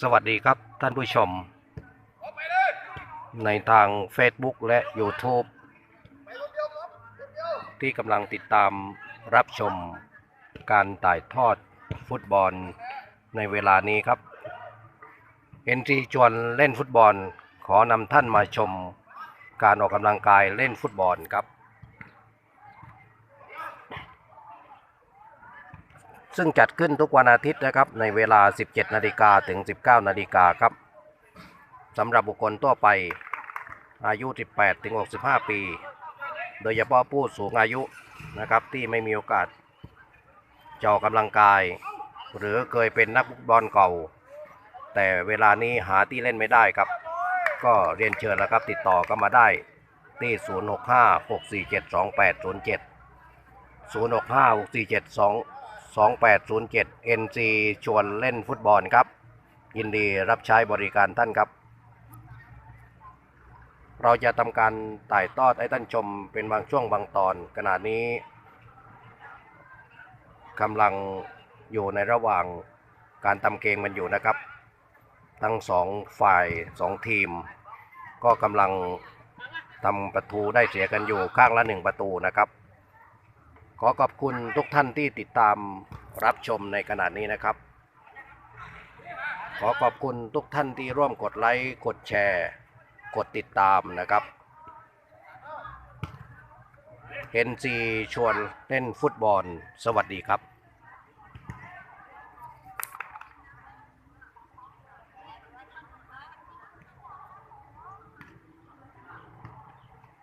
สวัสดีครับท่านผู้ชม ในทาง Facebook และ YouTube ที่กำลังติดตามรับชมการถ่ายทอดฟุตบอลในเวลานี้ครับเอ็นจีชวนเล่นฟุตบอลขอนำท่านมาชม การออกกำลังกายเล่นฟุตบอลครับ ซึ่งจัดขึ้นทุกวันอาทิตย์นะครับในเวลา 17 นาฬิกาถึง 19 นาฬิกาครับสำหรับบุคคลทั่วไปอายุ 18 ถึง 65 ปี โดยเฉพาะผู้สูงอายุนะครับที่ไม่มีโอกาสจะออกกำลังกาย หรือเคยเป็นนักฟุตบอลเก่า แต่เวลานี้หาที่เล่นไม่ได้ครับ ก็เรียนเชิญแล้วครับติดต่อก็มาได้ที่ 065 647 2807 065 647 2807 NC ชวนเล่นฟุตบอลครับ ยินดีรับใช้บริการท่านครับ เราจะทำการถ่ายทอดให้ท่านชมเป็นบางช่วงบางตอนขณะนี้กำลังอยู่ในระหว่างการทำเกมมันอยู่นะครับ ทั้งสองฝ่ายสองทีม ก็กำลังทำประตูได้เสียกันอยู่ข้างละหนึ่งประตูนะครับ ขอขอบคุณทุกท่านที่ติดตามรับชมในขณะนี้นะครับ ขอขอบคุณทุกท่านที่ร่วมกดไลค์กดแชร์ กดติดตามนะครับ NC ชวนเล่นฟุตบอล สวัสดีครับ